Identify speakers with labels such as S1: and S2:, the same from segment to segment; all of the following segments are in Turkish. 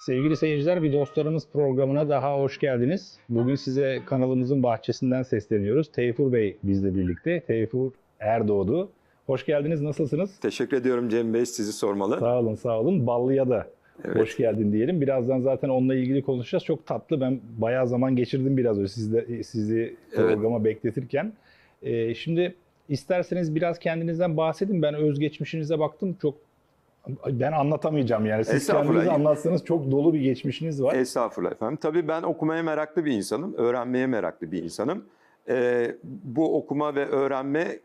S1: Sevgili seyirciler, bir dostlarımız programına daha hoş geldiniz. Bugün size kanalımızın bahçesinden sesleniyoruz. Teyfur Bey bizle birlikte. Teyfur Erdoğdu. Hoş geldiniz, nasılsınız?
S2: Teşekkür ediyorum Cem Bey sizi sormalı.
S1: Sağ olun, sağ olun. Ballı'ya da
S2: Evet.
S1: hoş geldin diyelim. Birazdan zaten onunla ilgili konuşacağız. Çok tatlı. Ben bayağı zaman geçirdim biraz önce sizle, sizi programa bekletirken. Ee, şimdi isterseniz biraz kendinizden bahsedin. Ben özgeçmişinize baktım. Çok ben anlatamayacağım yani. Siz kendinizi anlatsanız çok dolu bir geçmişiniz var.
S2: Estağfurullah efendim. Tabii ben okumaya meraklı bir insanım, öğrenmeye meraklı bir insanım. Ee, bu okuma ve öğrenme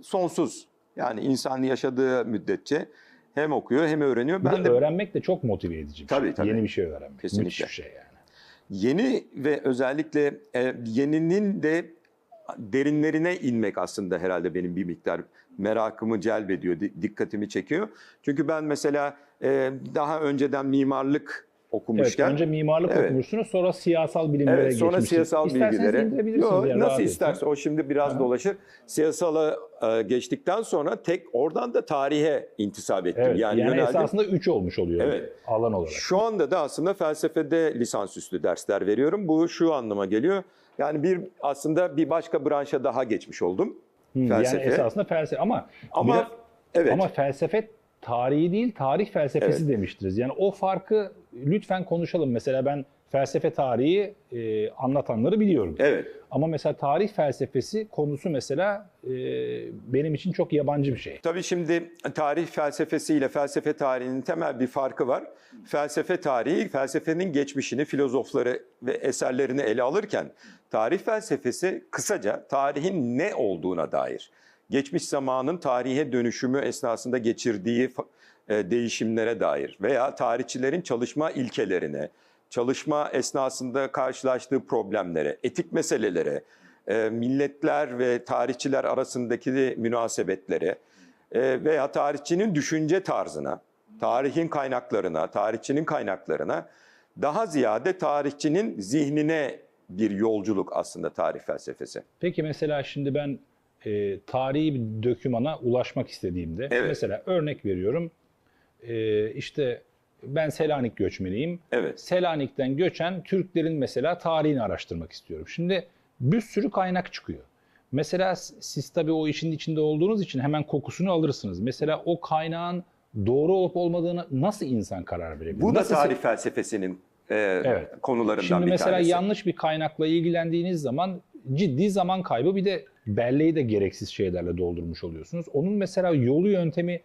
S2: sonsuz. Yani insan yaşadığı müddetçe hem okuyor hem öğreniyor. Ben
S1: de
S2: de
S1: öğrenmek de çok motive edici bir
S2: Tabii,
S1: şey.
S2: tabii.
S1: Yeni bir şey öğrenmek.
S2: Kesinlikle.
S1: Müthiş bir şey yani.
S2: yeni ve özellikle e, yeninin de derinlerine inmek aslında herhalde benim bir miktar merakımı celbediyor, di- dikkatimi çekiyor. Çünkü ben mesela e, daha önceden mimarlık
S1: Evet,
S2: okumuşken
S1: önce mimarlık
S2: Evet.
S1: okumuşsunuz, sonra siyasal bilimlere
S2: Evet, sonra
S1: geçmişsiniz.
S2: siyasal
S1: İsterseniz
S2: bilgilere.
S1: indirebilirsiniz.
S2: Yo,
S1: yani,
S2: nasıl isterse o şimdi biraz
S1: Aha.
S2: dolaşır. Siyasala e, geçtikten sonra tek oradan da tarihe intisap ettim.
S1: Evet, yani,
S2: yani yöneldim.
S1: esasında 3 olmuş oluyor
S2: Evet.
S1: alan olarak.
S2: Şu anda da aslında felsefede lisansüstü dersler veriyorum. Bu şu anlama geliyor. Yani bir aslında bir başka branşa daha geçmiş oldum.
S1: Hı,
S2: felsefe.
S1: Yani esasında felsefe ama
S2: Ama
S1: biraz-
S2: evet.
S1: ama felsefe tarihi değil, tarih felsefesi demiştiriz. Yani o farkı lütfen konuşalım. Mesela ben felsefe tarihi e, anlatanları biliyorum.
S2: Evet.
S1: Ama mesela tarih felsefesi konusu mesela e, benim için çok yabancı bir şey.
S2: Tabii şimdi tarih felsefesiyle felsefe tarihinin temel bir farkı var. Felsefe tarihi, felsefenin geçmişini, filozofları ve eserlerini ele alırken tarih felsefesi kısaca tarihin ne olduğuna dair. Geçmiş zamanın tarihe dönüşümü esnasında geçirdiği e, değişimlere dair veya tarihçilerin çalışma ilkelerine, çalışma esnasında karşılaştığı problemlere, etik meselelere, e, milletler ve tarihçiler arasındaki münasebetlere e, veya tarihçinin düşünce tarzına, tarihin kaynaklarına, tarihçinin kaynaklarına daha ziyade tarihçinin zihnine bir yolculuk aslında tarih felsefesi.
S1: Peki mesela şimdi ben e, tarihi bir dökümana ulaşmak istediğimde
S2: Evet.
S1: mesela örnek veriyorum e, işte ben Selanik göçmeniyim.
S2: Evet.
S1: Selanik'ten göçen Türklerin mesela tarihini araştırmak istiyorum. Şimdi bir sürü kaynak çıkıyor. Mesela siz tabii o işin içinde olduğunuz için hemen kokusunu alırsınız. Mesela o kaynağın doğru olup olmadığını nasıl insan karar verebilir?
S2: Bu da
S1: Nasıl
S2: tarih felsefesinin e,
S1: Evet.
S2: konularından
S1: Şimdi
S2: bir
S1: mesela
S2: tanesi.
S1: yanlış bir kaynakla ilgilendiğiniz zaman ciddi zaman kaybı bir de belleği de gereksiz şeylerle doldurmuş oluyorsunuz. Onun mesela yolu yöntemi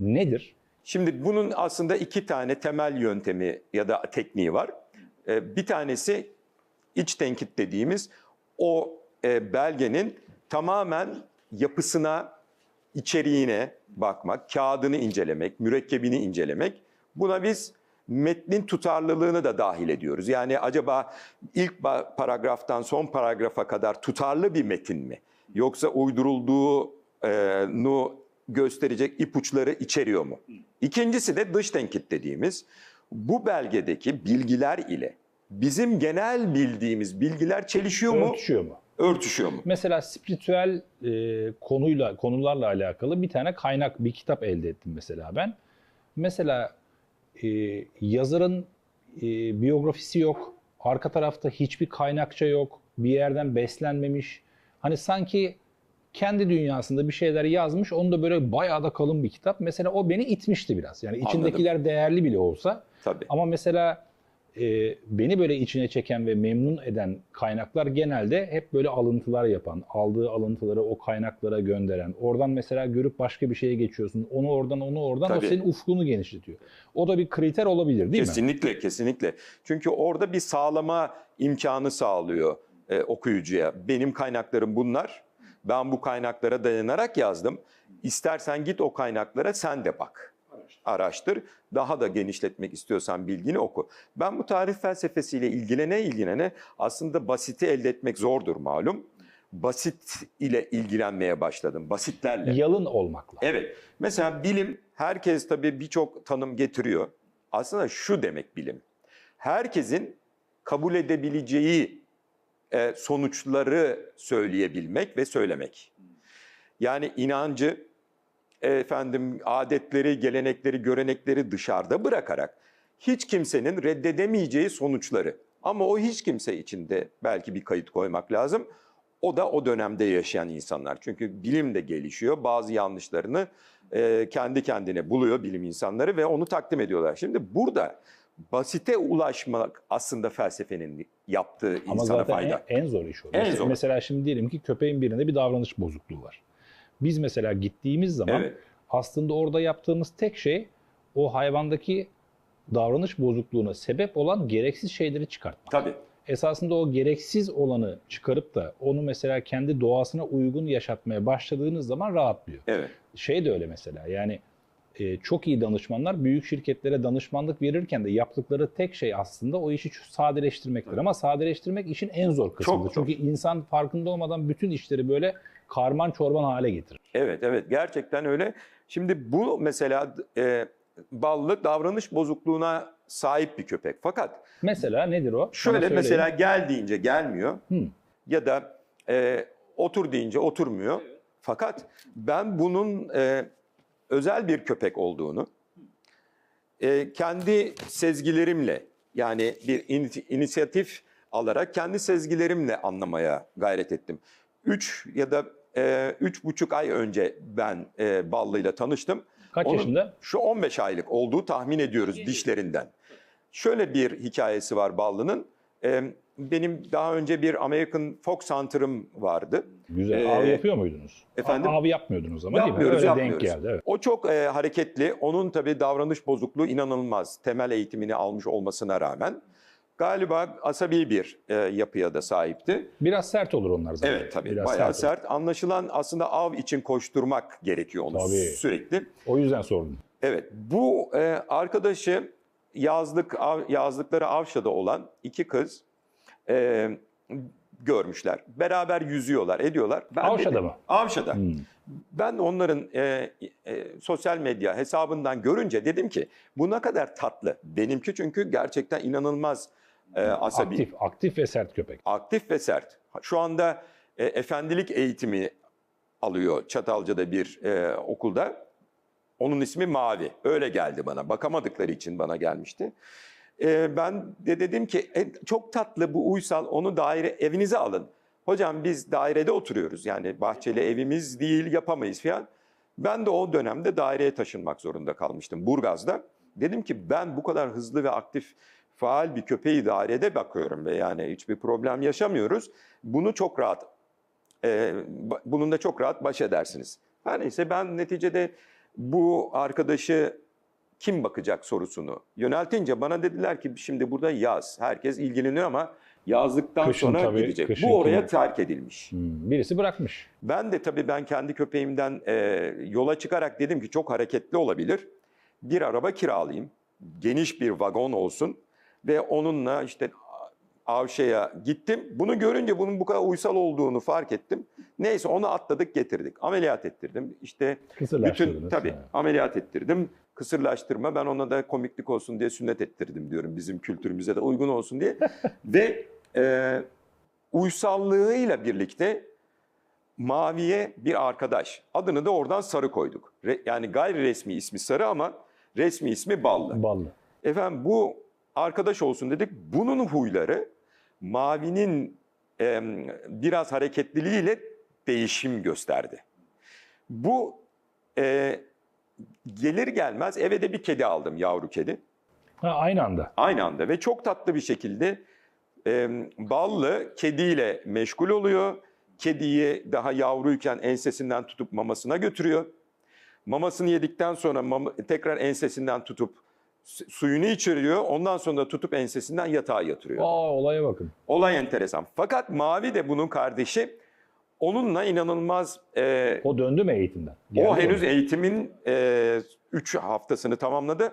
S1: nedir?
S2: Şimdi bunun aslında iki tane temel yöntemi ya da tekniği var. Ee, Bir tanesi iç tenkit dediğimiz o e, belgenin tamamen yapısına, içeriğine bakmak, kağıdını incelemek, mürekkebini incelemek. Buna biz metnin tutarlılığını da dahil ediyoruz. Yani acaba ilk paragraftan son paragrafa kadar tutarlı bir metin mi? Yoksa uydurulduğunu gösterecek ipuçları içeriyor mu? İkincisi de dış tenkit dediğimiz bu belgedeki bilgiler ile bizim genel bildiğimiz bilgiler çelişiyor mu,
S1: Örtüşüyor mu?
S2: örtüşüyor mu?
S1: Mesela spiritüel e, konuyla konularla alakalı bir tane kaynak, bir kitap elde ettim mesela ben. Mesela e, yazarın e, biyografisi yok, arka tarafta hiçbir kaynakça yok, bir yerden beslenmemiş. Hani sanki kendi dünyasında bir şeyler yazmış, onu da böyle bayağı da kalın bir kitap. Mesela o beni itmişti biraz. Yani içindekiler değerli bile olsa.
S2: Tabii.
S1: Ama mesela e, beni böyle içine çeken ve memnun eden kaynaklar genelde hep böyle alıntılar yapan, aldığı alıntıları o kaynaklara gönderen, oradan mesela görüp başka bir şeye geçiyorsun, onu oradan onu oradan o
S2: Tabii.
S1: senin ufkunu genişletiyor. O da bir kriter olabilir değil mi?
S2: kesinlikle, kesinlikle. Çünkü orada bir sağlama imkanı sağlıyor e, okuyucuya. Benim kaynaklarım bunlar. Ben bu kaynaklara dayanarak yazdım. İstersen git o kaynaklara sen de bak. Araştır. Daha da genişletmek istiyorsan bilgini oku. Ben bu tarih felsefesiyle ilgilene ilgilene aslında basiti elde etmek zordur malum. Basit ile ilgilenmeye başladım. Basitlerle.
S1: Yalın olmakla.
S2: Evet. Mesela bilim herkes tabii birçok tanım getiriyor. Aslında şu demek bilim. Herkesin kabul edebileceği e, sonuçları söyleyebilmek ve söylemek. Yani inancı, efendim adetleri, gelenekleri, görenekleri dışarıda bırakarak hiç kimsenin reddedemeyeceği sonuçları. Ama o hiç kimse için de belki bir kayıt koymak lazım. O da o dönemde yaşayan insanlar. Çünkü bilim de gelişiyor. Bazı yanlışlarını e, kendi kendine buluyor bilim insanları ve onu takdim ediyorlar. Şimdi burada basite ulaşmak aslında felsefenin yaptığı
S1: Ama
S2: insana
S1: zaten
S2: fayda.
S1: en, en zor iş o.
S2: En
S1: mesela,
S2: zor.
S1: mesela şimdi diyelim ki köpeğin birinde bir davranış bozukluğu var. Biz mesela gittiğimiz zaman
S2: Evet.
S1: aslında orada yaptığımız tek şey o hayvandaki davranış bozukluğuna sebep olan gereksiz şeyleri çıkartmak.
S2: Tabii.
S1: Esasında o gereksiz olanı çıkarıp da onu mesela kendi doğasına uygun yaşatmaya başladığınız zaman rahatlıyor.
S2: Evet.
S1: Şey de öyle mesela yani e, çok iyi danışmanlar büyük şirketlere danışmanlık verirken de yaptıkları tek şey aslında o işi sadeleştirmektir. Ama sadeleştirmek işin en zor kısmıdır.
S2: Çok.
S1: Çünkü insan farkında olmadan bütün işleri böyle karman çorban hale getirir.
S2: Evet, evet. Gerçekten öyle. Şimdi bu mesela e, ballı davranış bozukluğuna sahip bir köpek. Fakat
S1: Mesela nedir o?
S2: Şöyle mesela gel deyince gelmiyor
S1: Hı.
S2: ya da e, otur deyince oturmuyor. Fakat ben bunun e, özel bir köpek olduğunu e, kendi sezgilerimle yani bir ini- inisiyatif alarak kendi sezgilerimle anlamaya gayret ettim. Üç ya da e, üç buçuk ay önce ben e, Ballı'yla tanıştım.
S1: Kaç
S2: Onun
S1: yaşında?
S2: Şu 15 aylık olduğu tahmin ediyoruz dişlerinden. Şöyle bir hikayesi var Ballı'nın. Ee, benim daha önce bir American Fox Hunter'ım vardı.
S1: Güzel.
S2: Ee,
S1: av yapıyor muydunuz?
S2: efendim?
S1: Av yapmıyordunuz ama
S2: Yapmıyoruz,
S1: değil mi? Öyle
S2: yapmıyoruz.
S1: denk geldi. Evet.
S2: O çok e, hareketli. Onun tabii davranış bozukluğu inanılmaz. Temel eğitimini almış olmasına rağmen. Galiba asabi bir e, yapıya da sahipti.
S1: Biraz sert olur onlar zaten.
S2: Evet tabii
S1: Biraz
S2: bayağı
S1: olur.
S2: sert. Anlaşılan aslında av için koşturmak gerekiyor onu
S1: Tabii.
S2: sürekli.
S1: O yüzden sordum.
S2: Evet, bu e, arkadaşı yazlık av, yazlıkları Avşa'da olan iki kız e, görmüşler. Beraber yüzüyorlar, ediyorlar. Ben
S1: Avşa'da
S2: dedim-
S1: mı?
S2: Avşa'da.
S1: Hmm.
S2: Ben onların e, e, sosyal medya hesabından görünce dedim ki bu ne kadar tatlı. Benimki çünkü gerçekten inanılmaz e, asabi.
S1: Aktif, aktif ve sert köpek.
S2: Aktif ve sert. Şu anda e, efendilik eğitimi alıyor Çatalca'da bir e, okulda. Onun ismi Mavi. Öyle geldi bana. Bakamadıkları için bana gelmişti. E, ben de dedim ki "E, çok tatlı bu uysal onu daire evinize alın. Hocam biz dairede oturuyoruz yani bahçeli evimiz değil yapamayız falan. Ben de o dönemde daireye taşınmak zorunda kalmıştım Burgaz'da. Dedim ki ben bu kadar hızlı ve aktif faal bir köpeği dairede bakıyorum ve yani hiçbir problem yaşamıyoruz. Bunu çok rahat, e, ba- bunun da çok rahat baş edersiniz. Her neyse ben neticede bu arkadaşı kim bakacak sorusunu yöneltince bana dediler ki şimdi burada yaz. Herkes ilgileniyor ama yazdıktan
S1: Kışın
S2: sonra
S1: tabii,
S2: gidecek.
S1: kışın
S2: Bu oraya
S1: kimi-
S2: terk edilmiş.
S1: Hmm, Birisi bırakmış.
S2: Ben de tabii ben kendi köpeğimden e, yola çıkarak dedim ki çok hareketli olabilir. Bir araba kiralayayım. Geniş bir vagon olsun ve onunla işte Avşa'ya gittim. Bunu görünce bunun bu kadar uysal olduğunu fark ettim. Neyse onu atladık getirdik. Ameliyat ettirdim. İşte bütün tabii
S1: Ha.
S2: ameliyat ettirdim. Kısırlaştırma ben ona da komiklik olsun diye sünnet ettirdim diyorum. Bizim kültürümüze de uygun olsun diye. ve e, uysallığıyla birlikte Mavi'ye bir arkadaş. Adını da oradan Sarı koyduk. Re- yani gayri resmi ismi Sarı ama resmi ismi Ballı.
S1: Ballı.
S2: Efendim bu arkadaş olsun dedik. Bunun huyları Mavi'nin e, biraz hareketliliğiyle değişim gösterdi. Bu e, gelir gelmez eve de bir kedi aldım yavru kedi.
S1: Ha, aynı anda.
S2: Aynı anda ve çok tatlı bir şekilde e, ballı kediyle meşgul oluyor. Kediyi daha yavruyken ensesinden tutup mamasına götürüyor. Mamasını yedikten sonra mama- tekrar ensesinden tutup suyunu içiriyor. Ondan sonra tutup ensesinden yatağa yatırıyor.
S1: Aa olaya bakın.
S2: Olay enteresan. Fakat Mavi de bunun kardeşi. Onunla inanılmaz e,
S1: O döndü mü eğitimden?
S2: o
S1: Geldi
S2: henüz
S1: mi?
S2: eğitimin 3 haftasını tamamladı.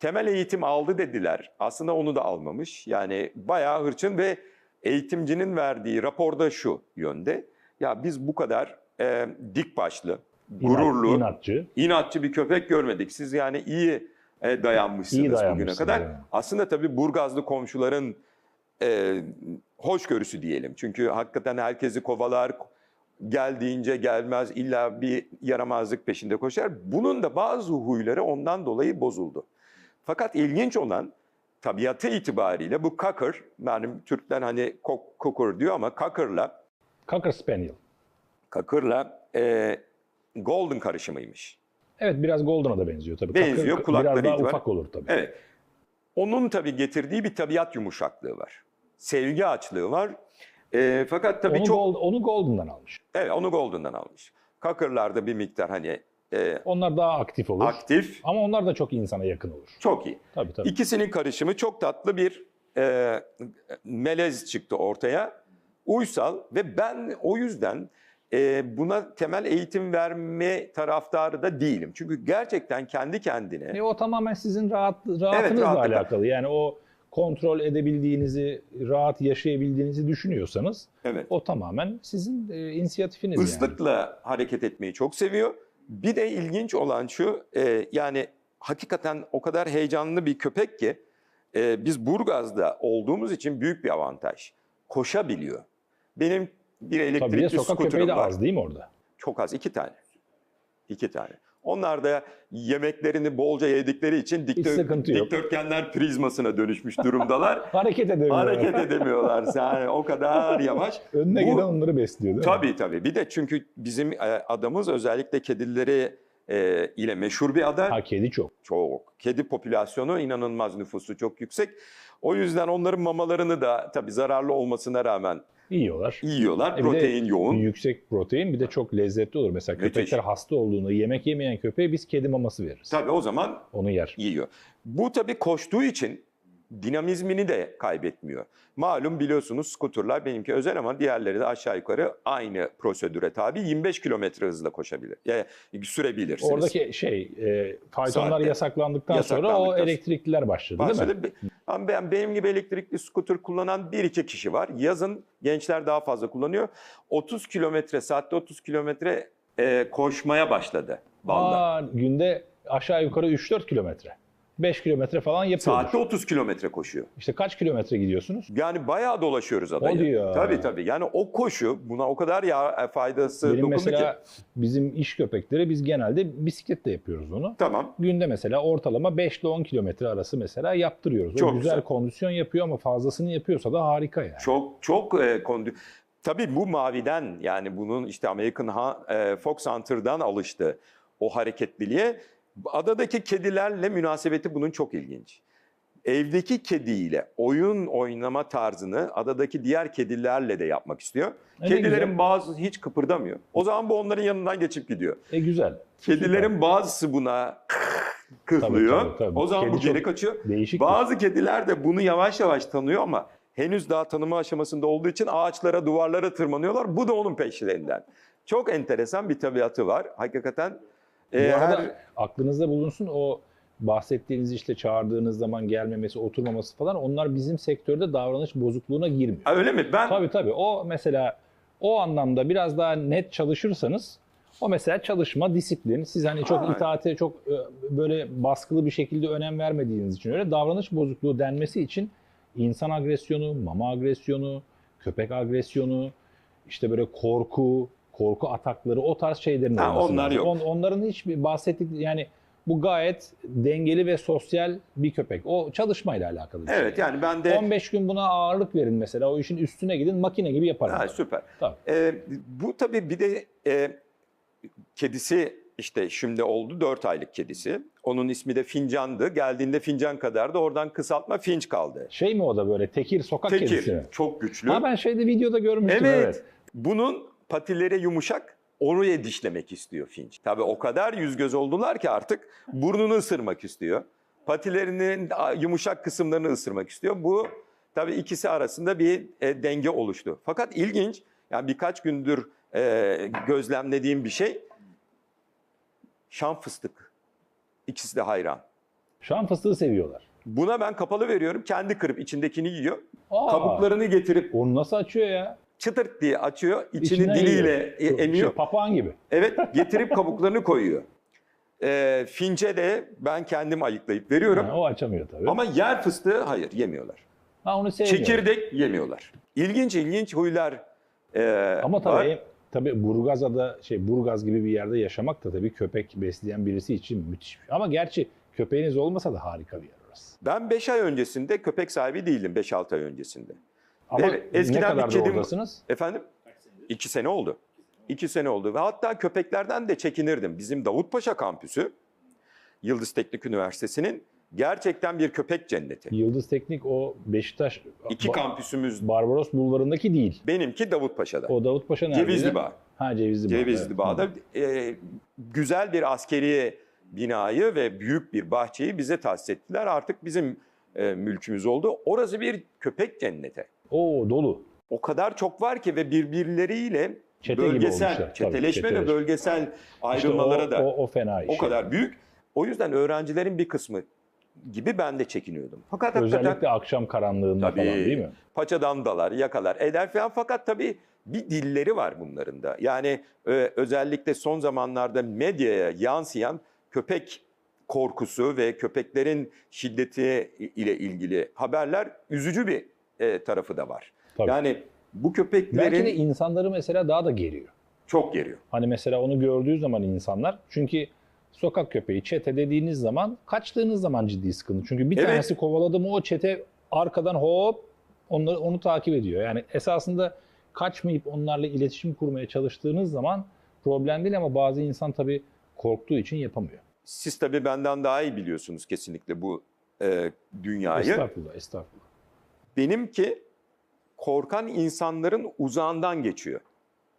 S2: Temel eğitim aldı dediler. Aslında onu da almamış. Yani bayağı hırçın ve eğitimcinin verdiği raporda şu yönde. Ya biz bu kadar e, dik başlı,
S1: İnat-
S2: gururlu,
S1: inatçı.
S2: inatçı bir köpek görmedik. Siz yani iyi e, dayanmışsınız
S1: İyi
S2: bugüne kadar.
S1: evet.
S2: Aslında tabii Burgazlı komşuların e, hoşgörüsü diyelim. Çünkü hakikaten herkesi kovalar, gel deyince gelmez, illa bir yaramazlık peşinde koşar. Bunun da bazı huyları ondan dolayı bozuldu. Fakat ilginç olan tabiatı itibariyle bu Cocker, benim Türkler hani kok, kokur diyor ama Cocker'la
S1: Cocker Spaniel.
S2: Cocker'la e, Golden karışımıymış.
S1: Evet biraz Golden'a da benziyor tabii.
S2: Benziyor,
S1: Cocker
S2: kulakları
S1: Biraz daha
S2: itibaren-
S1: ufak olur tabii.
S2: Evet. Onun tabii getirdiği bir tabiat yumuşaklığı var. Sevgi açlığı var. E, fakat tabii
S1: onu,
S2: çok...
S1: Gold- onu Golden'dan almış.
S2: Evet, onu Golden'dan almış. Cocker'larda bir miktar hani e,
S1: Onlar daha aktif olur.
S2: aktif,
S1: Ama onlar da çok insana yakın olur.
S2: çok iyi.
S1: Tabii tabii.
S2: İkisinin karışımı çok tatlı bir e, melez çıktı ortaya. Uysal ve ben o yüzden e, buna temel eğitim verme taraftarı da değilim. Çünkü gerçekten kendi kendine
S1: E, o tamamen sizin rahat, rahatınızla
S2: rahatlıkla.
S1: alakalı. Yani o kontrol edebildiğinizi, rahat yaşayabildiğinizi düşünüyorsanız
S2: evet
S1: o tamamen sizin e, inisiyatifiniz yani.
S2: ıslıkla hareket etmeyi çok seviyor. Bir de ilginç olan şu e, yani hakikaten o kadar heyecanlı bir köpek ki e, biz Burgaz'da olduğumuz için büyük bir avantaj. Koşabiliyor. Benim bir
S1: Tabii
S2: elektrikli
S1: sokak köpeği de
S2: var.
S1: az değil mi orada?
S2: Çok az. iki tane. İki tane. Onlar da yemeklerini bolca yedikleri için diktö-
S1: sıkıntı yok.
S2: dikdörtgenler prizmasına dönüşmüş durumdalar.
S1: Hareket edemiyorlar.
S2: Hareket edemiyorlar. Yani o kadar yavaş.
S1: Önüne
S2: Bu-
S1: gelen onları besliyor değil mi?
S2: Tabii tabii. Bir de çünkü bizim e, adamız özellikle kedileri e, ile meşhur bir ada.
S1: Ha kedi çok.
S2: Çok. Kedi popülasyonu inanılmaz nüfusu çok yüksek. O yüzden onların mamalarını da tabii zararlı olmasına rağmen
S1: Yiyorlar.
S2: yiyorlar.
S1: E
S2: Protein yoğun.
S1: Yüksek protein bir de çok lezzetli olur. Mesela
S2: Müthiş.
S1: köpekler hasta olduğunda yemek yemeyen köpeğe biz kedi maması veririz.
S2: Tabii o zaman
S1: Onu yer.
S2: yiyor. Bu tabii koştuğu için dinamizmini de kaybetmiyor. Malum biliyorsunuz skuterlar benimki özel ama diğerleri de aşağı yukarı aynı prosedüre tabi 25 kilometre hızla koşabilir. Yani sürebilirsiniz.
S1: Oradaki şey, e, faytonlar
S2: Saatte.
S1: yasaklandıktan sonra o
S2: Yasaklandıktan-
S1: elektrikliler başladı, değil mi?
S2: Ama ben, benim gibi elektrikli skuter kullanan bir iki kişi var. Yazın gençler daha fazla kullanıyor. 30 kilometre, saatte 30 kilometre e, koşmaya başladı Van'da.
S1: Aa, günde aşağı yukarı 3-4 kilometre. 5 kilometre falan yapıyordur.
S2: Saatte 30 kilometre koşuyor.
S1: İşte kaç kilometre gidiyorsunuz?
S2: Yani bayağı dolaşıyoruz adayı.
S1: O diyor.
S2: Tabii tabii. Yani o koşu buna o kadar ya faydası
S1: Benim
S2: dokundu
S1: mesela
S2: ki.
S1: bizim iş köpekleri biz genelde bisikletle yapıyoruz onu.
S2: Tamam.
S1: Günde mesela ortalama 5 ile 10 kilometre arası mesela yaptırıyoruz. O
S2: Çok
S1: güzel,
S2: güzel.
S1: kondisyon yapıyor ama fazlasını yapıyorsa da harika yani.
S2: Çok çok e, kondü. Tabii bu maviden yani bunun işte American e, Fox Hunter'dan alıştı o hareketliliğe. Adadaki kedilerle münasebeti bunun çok ilginç. Evdeki kediyle oyun oynama tarzını adadaki diğer kedilerle de yapmak istiyor.
S1: E
S2: Kedilerin
S1: güzel.
S2: bazısı hiç kıpırdamıyor. O zaman bu onların yanından geçip gidiyor.
S1: E güzel.
S2: Kedilerin bazısı buna kıhlıyor.
S1: Tabii, tabii, tabii.
S2: O zaman bu
S1: Kedi
S2: geri
S1: çok
S2: kaçıyor. Bazı kediler de bunu yavaş yavaş tanıyor ama henüz daha tanıma aşamasında olduğu için ağaçlara, duvarlara tırmanıyorlar. Bu da onun peşlerinden. Çok enteresan bir tabiatı var. Hakikaten
S1: Bu
S2: e,
S1: arada
S2: her
S1: aklınızda bulunsun o bahsettiğiniz işte çağırdığınız zaman gelmemesi, oturmaması falan onlar bizim sektörde davranış bozukluğuna girmiyor.
S2: Ha, öyle mi? Ben
S1: Tabii tabii. O mesela o anlamda biraz daha net çalışırsanız o mesela çalışma, disiplin. Siz hani çok
S2: Ha.
S1: itaate çok e, böyle baskılı bir şekilde önem vermediğiniz için öyle davranış bozukluğu denmesi için insan agresyonu, mama agresyonu, köpek agresyonu, işte böyle korku, korku atakları o tarz şeylerin
S2: Ha,
S1: olması
S2: onlar yok.
S1: On- onların hiçbir bahsettik yani bu gayet dengeli ve sosyal bir köpek. O çalışmayla alakalı bir şey.
S2: evet yani ben de
S1: 15 gün buna ağırlık verin mesela. O işin üstüne gidin makine gibi yapar.
S2: ha, süper.
S1: Tabii.
S2: E, bu tabii bir de e, kedisi işte şimdi oldu 4 aylık kedisi. Onun ismi de Fincan'dı. Geldiğinde Fincan kadardı. Oradan kısaltma Finç kaldı.
S1: Şey mi o da böyle tekir sokak kedisi
S2: Tekir.
S1: mi?
S2: Çok güçlü.
S1: Ha ben şeyde videoda görmüştüm
S2: Evet.
S1: evet.
S2: Bunun patileri yumuşak. Oraya dişlemek istiyor Finch. Tabii o kadar yüz göz oldular ki artık burnunu ısırmak istiyor. Patilerinin yumuşak kısımlarını ısırmak istiyor. Bu tabii ikisi arasında bir e, denge oluştu. Fakat ilginç, yani birkaç gündür e, gözlemlediğim bir şey. Şam fıstık. İkisi de hayran.
S1: Şam fıstığı seviyorlar.
S2: Buna ben kapalı veriyorum. Kendi kırıp içindekini yiyor.
S1: Aa,
S2: Kabuklarını getirip
S1: Onu nasıl açıyor ya?
S2: Çıtırt diye açıyor. içini
S1: İçinden
S2: diliyle
S1: yiyor.
S2: e- emiyor.
S1: Şey, papağan gibi.
S2: Evet getirip kabuklarını koyuyor. Ee, fince de ben kendim ayıklayıp veriyorum.
S1: Ha, o açamıyor tabii.
S2: Ama yer fıstığı hayır yemiyorlar.
S1: ha, onu.
S2: Çekirdek yemiyorlar. İlginç ilginç huylar e,
S1: Ama
S2: var.
S1: tabii tabii Burgaz'a da şey Burgaz gibi bir yerde yaşamak da tabii köpek besleyen birisi için müthiş. Ama gerçi Köpeğiniz olmasa da harika bir yer orası.
S2: Ben 5 ay öncesinde köpek sahibi değildim 5-6 ay öncesinde.
S1: Ama
S2: Evet, eskiden
S1: ne
S2: bir
S1: kadar da
S2: kedim-
S1: oradasınız?
S2: Efendim? İki sene oldu. İki sene oldu ve hatta köpeklerden de çekinirdim. Bizim Davutpaşa kampüsü, Yıldız Teknik Üniversitesi'nin gerçekten bir köpek cenneti.
S1: Yıldız Teknik o Beşiktaş
S2: İki kampüsümüz,
S1: Barbaros Bulvarı'ndaki değil.
S2: benimki Davutpaşa'da.
S1: O Davutpaşa neredeydi?
S2: Cevizli Bağ.
S1: Ha Cevizli Bağ.
S2: Cevizli. Bağ'da e, güzel bir askeri binayı ve büyük bir bahçeyi bize tahsis ettiler. Artık bizim e, mülkümüz oldu. Orası bir köpek cenneti.
S1: Oo dolu.
S2: O kadar çok var ki ve birbirleriyle
S1: Çete
S2: bölgesel,
S1: olmuşlar. Tabii,
S2: çeteleşme ve
S1: çeteleşme.
S2: bölgesel
S1: İşte
S2: ayrılmalara
S1: o,
S2: da
S1: o, o fena iş.
S2: o kadar büyük. O yüzden öğrencilerin bir kısmı gibi ben de çekiniyordum. Fakat
S1: Özellikle
S2: hakikaten
S1: akşam karanlığında
S2: Tabii.
S1: falan değil mi?
S2: paçadan dalar, yakalar, eder falan. Fakat tabii bir dilleri var bunların da. Yani e, özellikle son zamanlarda medyaya yansıyan köpek korkusu ve köpeklerin şiddeti ile ilgili haberler üzücü bir e, tarafı da var.
S1: Tabii.
S2: Yani bu köpeklerin
S1: Belki de insanları mesela daha da geriyor.
S2: çok geriyor.
S1: Hani mesela onu gördüğü zaman insanlar çünkü sokak köpeği çete dediğiniz zaman kaçtığınız zaman ciddi sıkıntı. Çünkü bir
S2: Evet.
S1: tanesi kovaladı mı o çete arkadan hop onları onu takip ediyor. Yani esasında kaçmayıp onlarla iletişim kurmaya çalıştığınız zaman problem değil ama bazı insan tabii korktuğu için yapamıyor.
S2: Siz tabii benden daha iyi biliyorsunuz kesinlikle bu e, dünyayı.
S1: Estağfurullah, estağfurullah.
S2: Benimki korkan insanların uzağından geçiyor.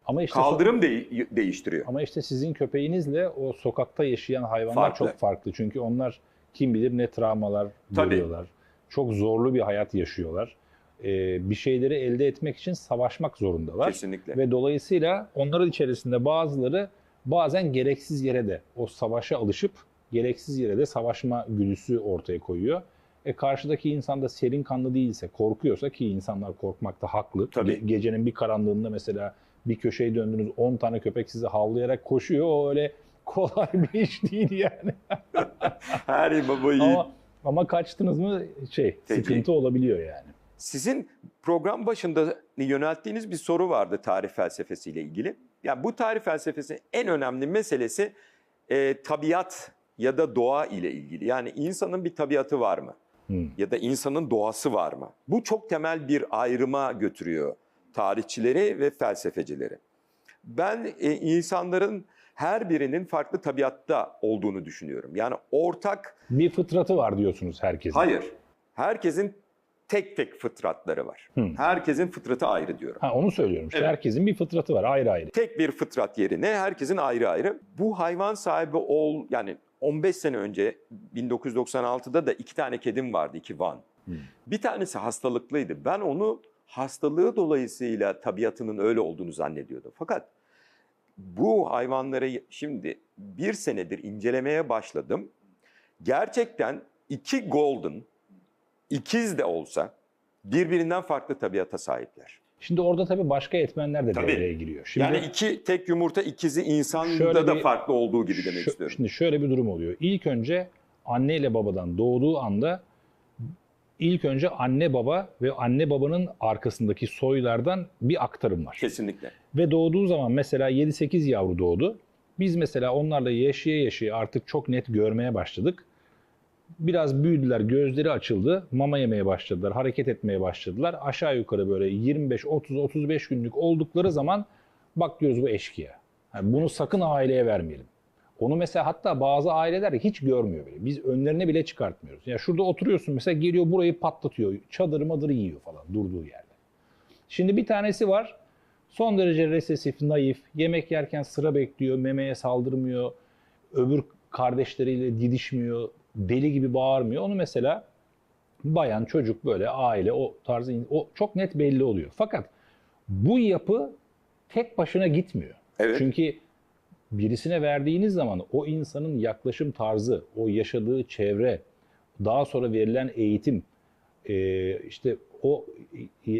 S1: Ama işte
S2: Kaldırım de- değiştiriyor.
S1: Ama işte sizin köpeğinizle o sokakta yaşayan hayvanlar
S2: Farklı.
S1: çok farklı. Çünkü onlar kim bilir ne travmalar
S2: Tabii.
S1: görüyorlar. Çok zorlu bir hayat yaşıyorlar. Ee, bir şeyleri elde etmek için savaşmak zorundalar.
S2: Kesinlikle.
S1: Ve dolayısıyla onların içerisinde bazıları bazen gereksiz yere de o savaşa alışıp gereksiz yere de savaşma güdüsü ortaya koyuyor. E karşıdaki insan da serin kanlı değilse, korkuyorsa ki insanlar korkmakta haklı.
S2: Tabii.
S1: Ge- gecenin bir karanlığında mesela bir köşeye döndünüz 10 tane köpek sizi havlayarak koşuyor. O öyle kolay bir iş değil yani.
S2: Her baba yiğit.
S1: ama ama kaçtınız mı şey
S2: Peki.
S1: sıkıntı olabiliyor yani.
S2: Sizin program başında yönelttiğiniz bir soru vardı tarih felsefesiyle ilgili. Yani bu tarih felsefesinin en önemli meselesi e, tabiat ya da doğa ile ilgili. Yani insanın bir tabiatı var mı?
S1: Hmm.
S2: Ya da insanın doğası var mı? Bu çok temel bir ayrıma götürüyor tarihçileri ve felsefecileri. Ben e, insanların her birinin farklı tabiatta olduğunu düşünüyorum. Yani ortak
S1: Bir fıtratı var diyorsunuz herkesin.
S2: Hayır. Herkesin tek tek fıtratları var.
S1: Hı.
S2: Herkesin fıtratı ayrı diyorum.
S1: Ha onu söylüyorum. İşte
S2: Evet.
S1: herkesin bir fıtratı var ayrı ayrı.
S2: Tek bir fıtrat yerine herkesin ayrı ayrı. Bu hayvan sahibi ol yani 15 sene önce 1996'da da iki tane kedim vardı, iki van.
S1: Hı.
S2: Bir tanesi hastalıklıydı. Ben onu hastalığı dolayısıyla tabiatının öyle olduğunu zannediyordum. Fakat bu hayvanları şimdi bir senedir incelemeye başladım. Gerçekten iki golden, ikiz de olsa birbirinden farklı tabiata sahipler.
S1: Şimdi orada tabii başka etmenler de
S2: Tabii.
S1: devreye giriyor. Şimdi
S2: yani iki tek yumurta ikizi insanda
S1: Şöyle
S2: da
S1: bir-
S2: farklı olduğu gibi demek istiyorum.
S1: Şimdi şöyle bir durum oluyor. İlk önce anne ile babadan doğduğu anda ilk önce anne baba ve anne babanın arkasındaki soylardan bir aktarım var.
S2: Kesinlikle.
S1: Ve doğduğu zaman mesela 7-8 yavru doğdu. Biz mesela onlarla yaşaya yaşaya artık çok net görmeye başladık. Biraz büyüdüler, gözleri açıldı, mama yemeye başladılar, hareket etmeye başladılar. Aşağı yukarı böyle 25, 30, 35 günlük oldukları zaman bak diyoruz bu eşkıya. Yani bunu sakın aileye vermeyelim. Onu mesela hatta bazı aileler hiç görmüyor bile. Biz önlerine bile çıkartmıyoruz. Ya şurada oturuyorsun mesela geliyor burayı patlatıyor. Çadır madır yiyor falan durduğu yerde. Şimdi bir tanesi var. Son derece resesif, naif, yemek yerken sıra bekliyor, memeye saldırmıyor, öbür kardeşleriyle didişmiyor, deli gibi bağırmıyor. Onu mesela bayan, çocuk böyle aile o tarzı o çok net belli oluyor. Fakat bu yapı tek başına gitmiyor.
S2: Evet.
S1: Çünkü birisine verdiğiniz zaman o insanın yaklaşım tarzı, o yaşadığı çevre, daha sonra verilen eğitim, işte o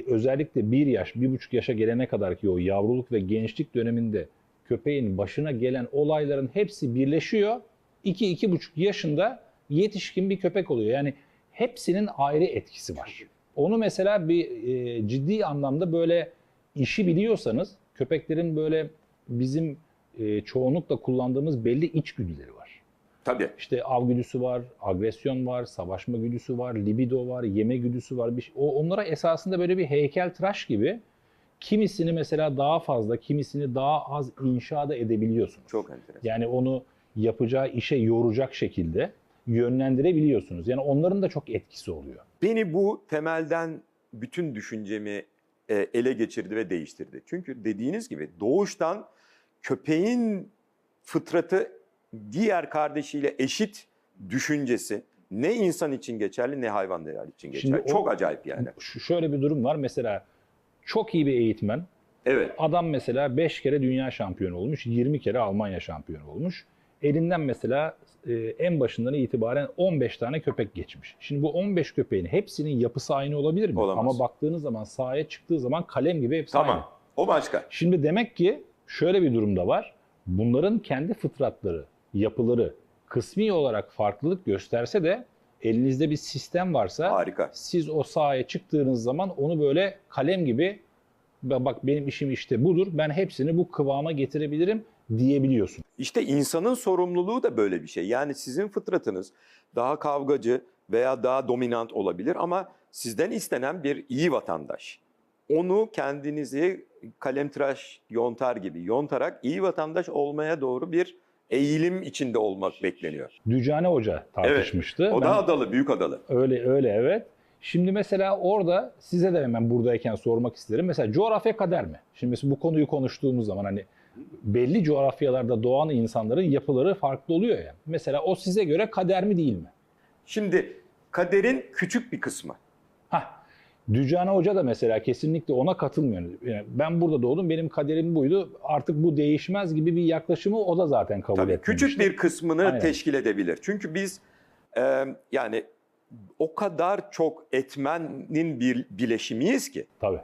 S1: özellikle bir yaş, bir buçuk yaşa gelene kadar ki o yavruluk ve gençlik döneminde köpeğin başına gelen olayların hepsi birleşiyor. 2 iki buçuk yaşında yetişkin bir köpek oluyor. Yani hepsinin ayrı etkisi var. Onu mesela bir e, ciddi anlamda böyle işi biliyorsanız köpeklerin böyle bizim e, çoğunlukla kullandığımız belli içgüdüleri var.
S2: Tabii.
S1: İşte av güdüsü var, agresyon var, savaşma güdüsü var, libido var, yeme güdüsü var. Bir şey- O onlara esasında böyle bir heykel tıraş gibi kimisini mesela daha fazla, kimisini daha az inşa da edebiliyorsunuz.
S2: Çok enteresan.
S1: Yani onu yapacağı işe yoracak şekilde yönlendirebiliyorsunuz. Yani onların da çok etkisi oluyor.
S2: Beni bu temelden bütün düşüncemi e, ele geçirdi ve değiştirdi. Çünkü dediğiniz gibi doğuştan köpeğin fıtratı diğer kardeşiyle eşit düşüncesi ne insan için geçerli ne hayvan değer için geçerli.
S1: Şimdi o-
S2: Çok acayip yani.
S1: Şöyle bir durum var. Mesela çok iyi bir eğitmen.
S2: Evet.
S1: Adam mesela 5 kere dünya şampiyonu olmuş, 20 kere Almanya şampiyonu olmuş. Elinden mesela e, en başından itibaren 15 tane köpek geçmiş. Şimdi bu 15 köpeğin hepsinin yapısı aynı olabilir mi?
S2: Olamaz.
S1: Ama baktığınız zaman sahaya çıktığı zaman kalem gibi hepsi aynı.
S2: Tamam. O başka.
S1: Şimdi demek ki şöyle bir durumda var. Bunların kendi fıtratları, yapıları kısmi olarak farklılık gösterse de elinizde bir sistem varsa
S2: Harika.
S1: siz o sahaya çıktığınız zaman onu böyle kalem gibi "Ba- bak benim işim işte budur. Ben hepsini bu kıvama getirebilirim diyebiliyorsun.
S2: İşte insanın sorumluluğu da böyle bir şey. Yani sizin fıtratınız daha kavgacı veya daha dominant olabilir ama sizden istenen bir iyi vatandaş. Onu kendinizi kalemtıraş yontar gibi yontarak iyi vatandaş olmaya doğru bir eğilim içinde olmak bekleniyor.
S1: Dücane Hoca tartışmıştı.
S2: O
S1: Ben-
S2: da adalı, büyük adalı.
S1: Öyle öyle evet. Şimdi mesela orada size de hemen buradayken sormak isterim. Mesela coğrafya kader mi? Şimdi mesela bu konuyu konuştuğumuz zaman hani belli coğrafyalarda doğan insanların yapıları farklı oluyor ya. Mesela o size göre kader mi değil mi?
S2: Şimdi kaderin küçük bir kısmı.
S1: Hah. Dücane Hoca da mesela kesinlikle ona katılmıyor. Yani ben burada doğdum, benim kaderim buydu. Artık bu değişmez gibi bir yaklaşımı o da zaten kabul
S2: Tabii
S1: etmemişti.
S2: küçük bir kısmını
S1: Aynen.
S2: teşkil edebilir. Çünkü biz e, yani o kadar çok etmenin bir bileşimiyiz ki.
S1: Tabii.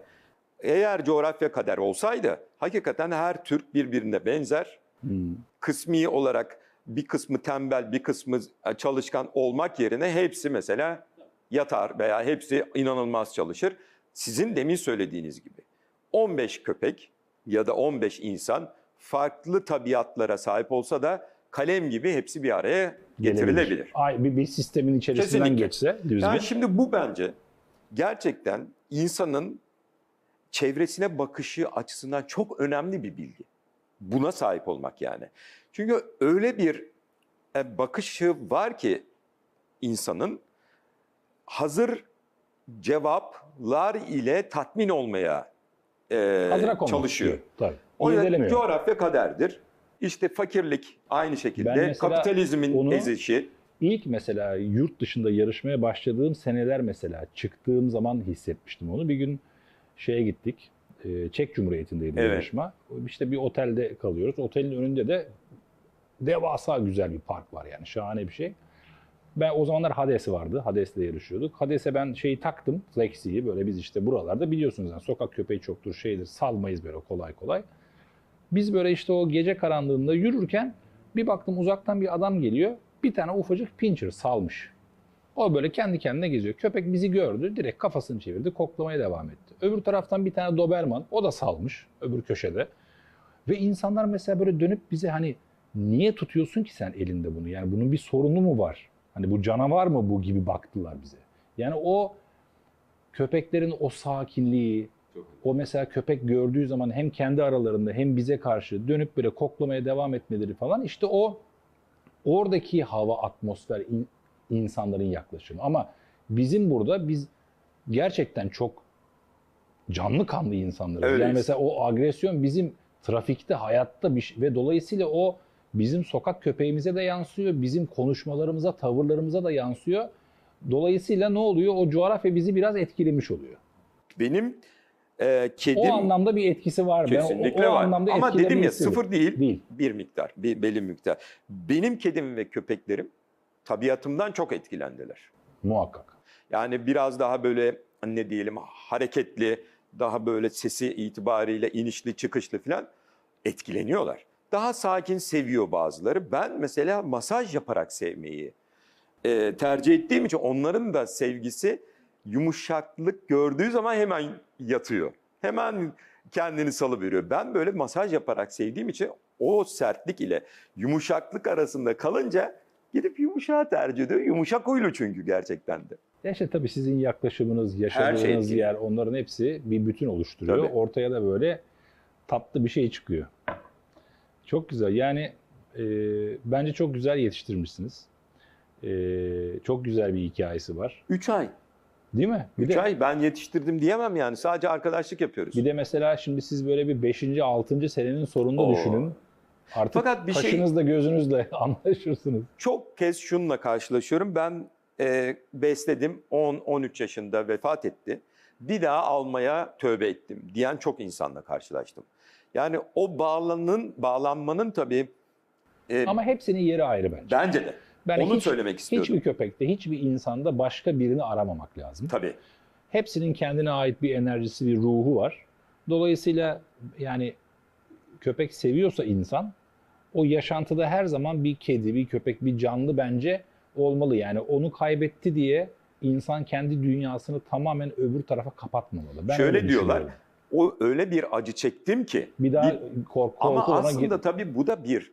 S2: Eğer coğrafya kader olsaydı hakikaten her Türk birbirine benzer.
S1: Hmm.
S2: Kısmi olarak bir kısmı tembel, bir kısmı çalışkan olmak yerine hepsi mesela yatar veya hepsi inanılmaz çalışır. Sizin demin söylediğiniz gibi 15 köpek ya da 15 insan farklı tabiatlara sahip olsa da kalem gibi hepsi bir araya getirilebilir.
S1: Ay, bir, bir sistemin içerisinden
S2: Kesinlikle.
S1: geçse düzgün.
S2: Yani şimdi bu bence gerçekten insanın çevresine bakışı açısından çok önemli bir bilgi. Buna sahip olmak yani. Çünkü öyle bir e, bakışı var ki insanın hazır cevaplar ile tatmin olmaya e, çalışıyor.
S1: Tabii.
S2: O yüzden coğrafya kaderdir. İşte fakirlik aynı şekilde, kapitalizmin
S1: onu-
S2: ezişi.
S1: İlk mesela yurt dışında yarışmaya başladığım seneler mesela çıktığım zaman hissetmiştim onu. Bir gün şeye gittik. e, Çek Cumhuriyeti'ndeydi
S2: Evet.
S1: yarışma. İşte bir otelde kalıyoruz. Otelin önünde de devasa güzel bir park var yani şahane bir şey. Ben o zamanlar Hades vardı. Hades'le yarışıyorduk. Hades'e ben şeyi taktım. Lexi'yi böyle biz işte buralarda biliyorsunuz yani sokak köpeği çoktur şeydir. Salmayız böyle kolay kolay. Biz böyle işte o gece karanlığında yürürken bir baktım uzaktan bir adam geliyor. Bir tane ufacık pincher salmış. O böyle kendi kendine geziyor. Köpek bizi gördü. Direkt kafasını çevirdi. Koklamaya devam etti. Öbür taraftan bir tane Doberman. O da salmış. Öbür köşede. Ve insanlar mesela böyle dönüp bize hani niye tutuyorsun ki sen elinde bunu? Yani bunun bir sorunu mu var? Hani bu canavar mı bu gibi baktılar bize. Yani o köpeklerin o sakinliği, o mesela köpek gördüğü zaman hem kendi aralarında hem bize karşı dönüp böyle koklamaya devam etmeleri falan işte o oradaki hava, atmosfer, in- insanların yaklaşımı. Ama bizim burada biz gerçekten çok canlı kanlı insanlarız.
S2: Öyleyiz.
S1: Yani mesela o agresyon bizim trafikte, hayatta bir şey ve dolayısıyla o bizim sokak köpeğimize de yansıyor, bizim konuşmalarımıza, tavırlarımıza da yansıyor. Dolayısıyla ne oluyor? O coğrafya bizi biraz etkilemiş oluyor.
S2: Benim e, kedim...
S1: O anlamda bir etkisi var. Ben o-
S2: Kesinlikle
S1: o,
S2: var.
S1: anlamda
S2: Ama dedim ya
S1: istedim.
S2: sıfır değil,
S1: Değil.
S2: bir miktar, bir belli miktar. Benim kedim ve köpeklerim tabiatımdan çok etkilendiler.
S1: Muhakkak.
S2: Yani biraz daha böyle ne diyelim hareketli, daha böyle sesi itibariyle inişli çıkışlı falan etkileniyorlar. Daha sakin seviyor bazıları. Ben mesela masaj yaparak sevmeyi e, tercih ettiğim için onların da sevgisi yumuşaklık gördüğü zaman hemen yatıyor. Hemen kendini salıveriyor. Ben böyle masaj yaparak sevdiğim için o sertlik ile yumuşaklık arasında kalınca gidip yumuşağı tercih ediyor. Yumuşak huylu çünkü gerçekten de.
S1: Ya işte tabii sizin yaklaşımınız, yaşadığınız
S2: etkili.
S1: yer onların hepsi bir bütün oluşturuyor.
S2: Tabii.
S1: Ortaya da böyle tatlı bir şey çıkıyor. Çok güzel. Yani e, bence çok güzel yetiştirmişsiniz. E, çok güzel bir hikayesi var.
S2: 3 ay.
S1: Değil mi? Bir
S2: 3
S1: de,
S2: ay ben yetiştirdim diyemem yani. Sadece arkadaşlık yapıyoruz.
S1: bir de mesela şimdi siz böyle bir 5. 6. senenin sonunda
S2: Oo.
S1: düşünün. Artık
S2: Fakat bir şey-
S1: kaşınızla gözünüzle anlaşırsınız.
S2: Çok kez şununla karşılaşıyorum. Ben e, besledim 10-13 yaşında vefat etti. Bir daha almaya tövbe ettim diyen çok insanla karşılaştım. Yani o bağlanın, bağlanmanın tabii e,
S1: Ama hepsinin yeri ayrı bence.
S2: bence de.
S1: Ben
S2: Onu
S1: hiç-
S2: söylemek istiyordum.
S1: Hiçbir köpekte, hiçbir insanda başka birini aramamak lazım.
S2: Tabii.
S1: Hepsinin kendine ait bir enerjisi, bir ruhu var. Dolayısıyla yani köpek seviyorsa insan o yaşantıda her zaman bir kedi, bir köpek, bir canlı bence olmalı. Yani onu kaybetti diye insan kendi dünyasını tamamen öbür tarafa kapatmamalı. Ben
S2: Şöyle
S1: öyle
S2: diyorlar. O öyle bir acı çektim ki.
S1: Bir daha
S2: Bir-
S1: korku
S2: Ama
S1: ona
S2: aslında
S1: gir-
S2: tabii bu da bir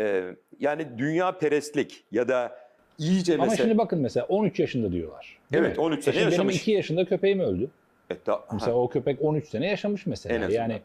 S2: e, yani dünya perestlik ya da iyice
S1: Ama
S2: mesela.
S1: şimdi bakın mesela 13 yaşında diyorlar.
S2: Evet,
S1: mi?
S2: 13
S1: E
S2: sene
S1: Benim
S2: yaşamış.
S1: 2 yaşında köpeğim öldü.
S2: E, ta-
S1: Mesela
S2: ha,
S1: o köpek 13 sene yaşamış mesela.
S2: En.
S1: Yani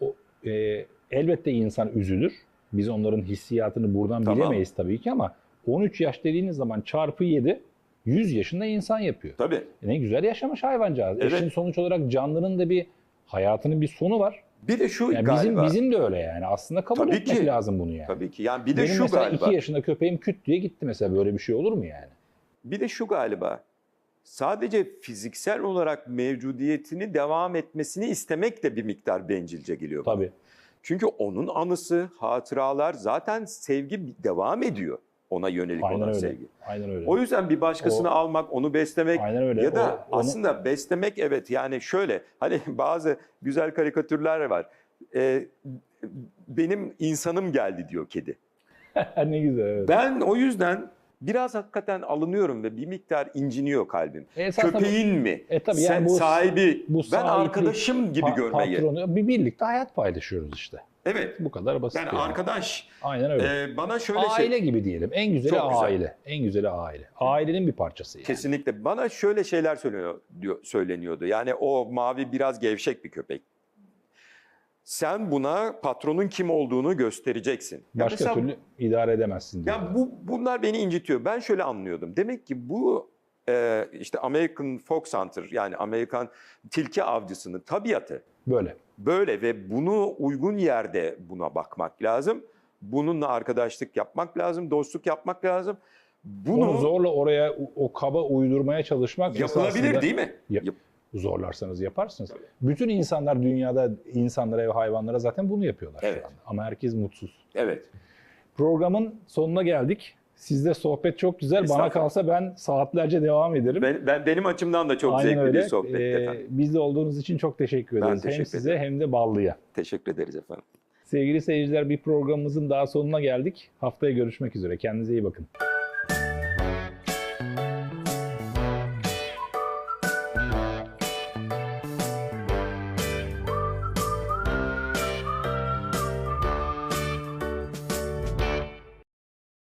S1: o e, elbette insan üzülür. Biz onların hissiyatını buradan
S2: Tamam.
S1: bilemeyiz tabii ki ama 13 yaş dediğiniz zaman çarpı 7 100 yaşında insan yapıyor.
S2: tabii.
S1: E Ne güzel yaşamış hayvancağız. E
S2: Evet.
S1: şimdi sonuç olarak canlının da bir hayatının bir sonu var.
S2: Bir de şu
S1: Yani
S2: galiba.
S1: bizim bizim de öyle yani. Aslında kabul
S2: Tabii
S1: etmek
S2: ki.
S1: lazım bunu yani.
S2: Tabii ki. Yani bir de
S1: Benim
S2: şu
S1: mesela
S2: galiba.
S1: 2 yaşında köpeğim küt diye gitti mesela böyle bir şey olur mu yani?
S2: Bir de şu galiba. Sadece fiziksel olarak mevcudiyetini devam etmesini istemek de bir miktar bencilce geliyor bana.
S1: Tabii.
S2: Çünkü onun anısı, hatıralar zaten sevgi devam ediyor ona yönelik
S1: Aynen
S2: olan
S1: öyle.
S2: sevgi.
S1: Aynen öyle.
S2: O yüzden bir başkasını
S1: O-
S2: almak, onu beslemek
S1: Aynen öyle.
S2: ya da
S1: O- onu-
S2: aslında beslemek evet yani şöyle hani bazı güzel karikatürler var. Ee, benim insanım geldi diyor kedi.
S1: ne güzel. Evet.
S2: Ben o yüzden biraz hakikaten alınıyorum ve bir miktar inciniyor kalbim.
S1: E,
S2: Köpeğin mi?
S1: E tabii
S2: Sen
S1: yani bu-
S2: sahibi.
S1: bu
S2: ben arkadaşım gibi
S1: Pa-
S2: görmeyi.
S1: Patronu, bir birlikte hayat paylaşıyoruz işte.
S2: Evet.
S1: Bu kadar basit.
S2: Ben
S1: yani.
S2: arkadaş.
S1: Aynen öyle.
S2: Ee, bana şöyle
S1: aile
S2: şey
S1: gibi diyelim. En güzeli
S2: Çok güzel.
S1: aile. En güzeli aile. Ailenin bir parçası yani.
S2: kesinlikle bana şöyle şeyler söyleniyor diyor, söyleniyordu. Yani o mavi biraz gevşek bir köpek. Sen buna patronun kim olduğunu göstereceksin.
S1: Başka
S2: mesela-
S1: türlü idare edemezsin.
S2: Ya bu bunlar beni incitiyor. Ben şöyle anlıyordum. Demek ki bu e, işte American Fox Hunter yani Amerikan tilki avcısının tabiatı
S1: Böyle.
S2: böyle ve bunu uygun yerde buna bakmak lazım. Bununla arkadaşlık yapmak lazım, dostluk yapmak lazım. Bunu
S1: Onu zorla oraya o- kaba uydurmaya çalışmak
S2: yapılabilir değil mi?
S1: Yap- Zorlarsanız yaparsınız. Bütün insanlar dünyada insanlara ve hayvanlara zaten bunu yapıyorlar
S2: Evet.
S1: şu anda. Ama herkes mutsuz.
S2: Evet.
S1: Programın sonuna geldik. Sizde sohbet çok güzel. Bana kalsa ben saatlerce devam ederim.
S2: Ben, ben benim açımdan da çok
S1: Aynen
S2: zevkli
S1: öyle.
S2: bir sohbet
S1: Ee,
S2: efendim.
S1: bizde olduğunuz için çok teşekkür
S2: Ben
S1: ederiz. hem
S2: teşekkür
S1: size
S2: ederim.
S1: hem de Ballı'ya.
S2: Teşekkür ederiz efendim.
S1: Sevgili seyirciler bir programımızın daha sonuna geldik. Haftaya görüşmek üzere. Kendinize iyi bakın.